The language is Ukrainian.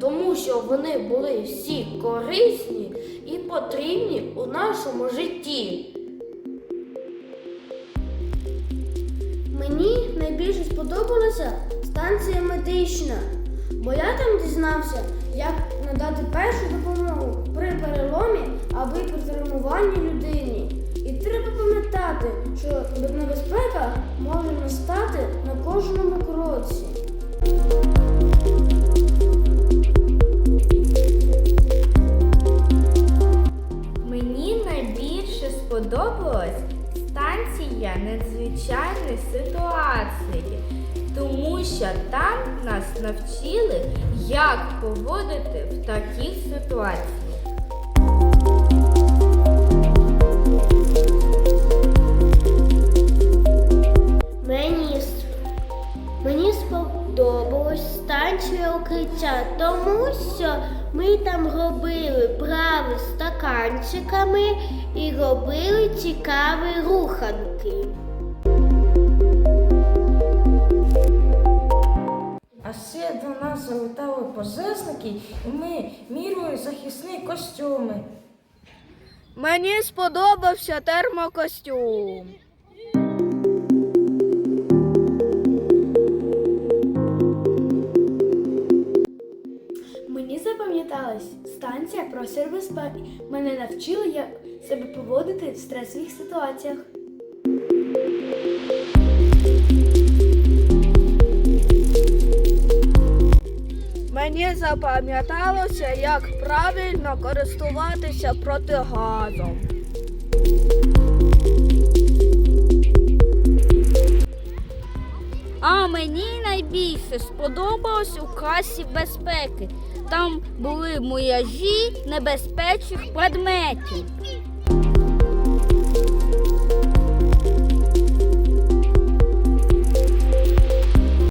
тому що вони були всі корисні і потрібні у нашому житті. Мені найбільше сподобалася станція медична, бо я там дізнався, як надати першу допомогу при переломі або при травмуванні людині. І треба пам'ятати, що небезпека може настати на кожному кроці. Сподобалась станція надзвичайних ситуацій, тому що там нас навчили, як поводити в таких ситуаціях. Мені, с- мені сподобалась станція укриття, тому що ми там робили стаканчиками і робили цікаві руханки. А ще до нас залітали пожежники, і ми міряли захисні костюми. Мені сподобався термокостюм. Мені запам'яталась станція про безпеки. Мене навчили, як себе поводити в стресових ситуаціях. Мені запам'яталося, як правильно користуватися протигазом. А мені найбільше сподобалось у касі безпеки. Там були мояжі небезпечних предметів.